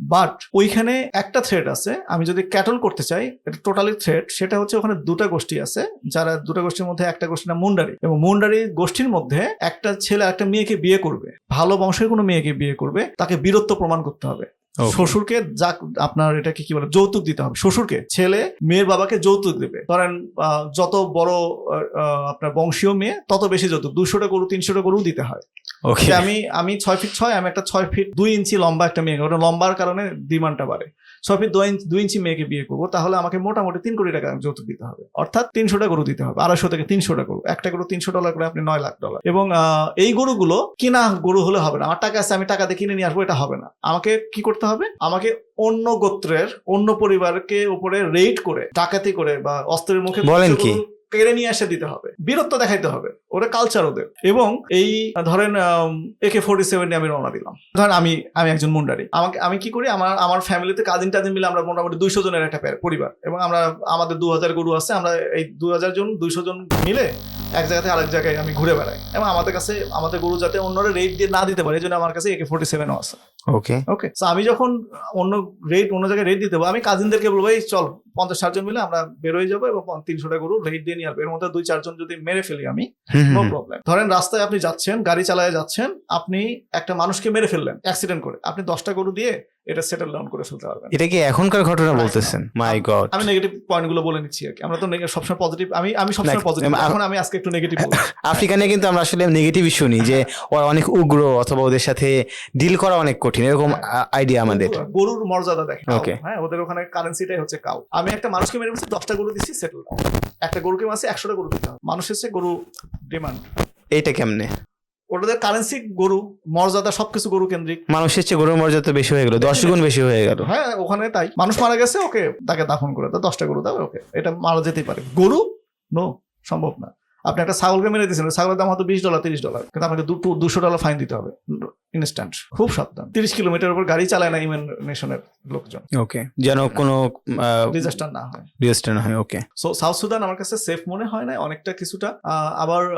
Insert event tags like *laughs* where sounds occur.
But ওইখানে একটা thread আছে, আমি যদি ক্যাটল করতে চাই, এটা টোটালি থ্রেড সেটা হচ্ছে ওখানে দুটা গোষ্ঠী আছে, যারা দুটা গোষ্ঠীর মধ্যে, একটা গোষ্ঠী না মুন্ডারি, এবং মুন্ডারি গোষ্ঠীর মধ্যে একটা ছেলে একটা মেয়েকে বিয়ে করবে ভালো বংশের কোনো মেয়েকে বিয়ে করবে, তাকে বীরত্ব প্রমাণ করতে হবে. শ্বশুরকে যাক আপনার এটাকে কি বলে যৌতুক দিতে হবে। শ্বশুরকে ছেলে মেয়ের বাবাকে যৌতুক দেবে। ধরেন যত বড় আপনার বংশীয় মেয়ে তত বেশি যৌতুক। দুশোটা গরু তিনশোটা গরু দিতে হয়। ওকে আমি আমি ছয় ফিট ছয় আমি একটা ছয় ফিট দুই ইঞ্চি লম্বা একটা মেয়ে ওটা লম্বার কারণে ডিমান্ডটা বাড়ে। ছয় ফিট দুই ইঞ্চি দুই ইঞ্চি মেয়েকে বিয়ে করব তাহলে আমাকে মোটামুটি তিন কোটি টাকা যৌতুক দিতে হবে। অর্থাৎ তিনশোটা গরু দিতে হবে আড়াইশো থেকে তিনশোটা গরু। একটা গরু তিনশো ডলার করে আপনি নয় লাখ ডলার। এবং এই গরুগুলো কিনা গরু হলে হবে না। আমার টাকা আছে আমি টাকা দিয়ে কিনে নিয়ে আসব এটা হবে না। আমাকে কি করতে হবে। আমাকে অন্য গোত্রের অন্য পরিবারকে উপরে রেড করে ডাকাতি করে বা অস্ত্রের মুখে বলেন কি? কেড়ে নিয়ে এসে দিতে হবে। বীরত্ব দেখাইতে হবে। ওরা কালচার ওদের। এবং এই ধরেন একে ফোর্টি সেভেন আমি রওনা দিলাম। ধরেন আমি আমি একজন মুন্ডারি। আমাকে আমি কি করি? আমার আমার ফ্যামিলিতে কাজিন টাজিন মিলে আমরা মোটামুটি দুইশো জনের একটা পরিবার। এবং আমরা আমাদের দু হাজার গরু আছে আমরা এই দু হাজার জন দুইশো জন মিলে এক জায়গা থেকে আরেক জায়গায় আমি ঘুরে বেড়াই। এবং আমাদের কাছে আমাদের গরু যাতে অন্যরা রেট দিয়ে না দিতে পারে এই জন্য আমার কাছে একে ফোর্টি সেভেনও আছে। ওকে ওকে তো আমি যখন অন্য রেট অন্য জায়গায় রেট দিতে পারব আমি কাজিনদেরকে বলব এই চল পঞ্চাশ ষাটজন মিলে আমরা বেরোয় যাব এবং তিনশোটা গরু রেট দিয়ে নিয়ে আসব। এর মধ্যে দুই চারজন যদি মেরে ফেলি আমি নো প্রবলেম ধরেন রাস্তায় আপনি যাচ্ছেন গাড়ি চালায় যাচ্ছেন আপনি একটা মানুষকে মেরে ফেললেন অ্যাক্সিডেন্ট করে। আপনি দশটা গরু দিয়ে এটা সেটেল ডাউন করে ফেলতে পারবেন। এটা কি এখনকার ঘটনা বলতেছেন? মাই গড আমি নেগেটিভ পয়েন্টগুলো বলে নিচ্ছি আর কি। আমরা তো সবসময় পজিটিভ আমি আমি সবসময় পজিটিভ এখন আমি আজকে একটু নেগেটিভ আফ্রিকানে কিন্তু আমরা আসলে নেগেটিভ শুনি যে *laughs* ওরা অনেক উগ্র অথবা ওদের সাথে ডিল করা অনেক কঠিন এরকম আইডিয়া আমাদের। গরুর মর্যাদা দেখে Okay. হ্যাঁ ওদের ওখানে কারেন্সিটাই হচ্ছে কাউ। আমি একটা মানুষকে মেরে ফেলছি দশটা গরু দিচ্ছি সেটেল একটা গরুকে মাসে একশোটা গরু দিতে হবে। মানুষ এসে গরু ডিমান্ড। এইটা কেমনে? ওটাদের কারেন্সি গরু মর্যাদা সবকিছু গরু কেন্দ্রিক। মানুষের চেয়ে গরুর মর্যাদা বেশি হয়ে গেল দশ গুণ বেশি হয়ে গেল। হ্যাঁ ওখানে তাই। মানুষ মারা গেছে ওকে তাকে দাফন করে দাও দশটা গরু দাও ওকে এটা মারা যেতেই পারে। গরু? নো সম্ভব না। আপনি একটা ছাগলকে মেরে দিয়েছেন ছাগলের দাম হয়তো বিশ ডলার তিরিশ ডলার কিন্তু আপনাকে দুটো দুশো ডলার ফাইন দিতে হবে ইনস্ট্যান্ট খুব সাবধান। তিরিশ কিলোমিটার উপর গাড়ি চালায় না ইউএন নেশনের লোকজন। ওকে যেন কোনো ডিজাস্টার না হয়। রেজিস্টার না হয় ওকে সো সাউথ সুদান আমার কাছে সেফ মনে হয় না অনেকটা কিছুটা। আবার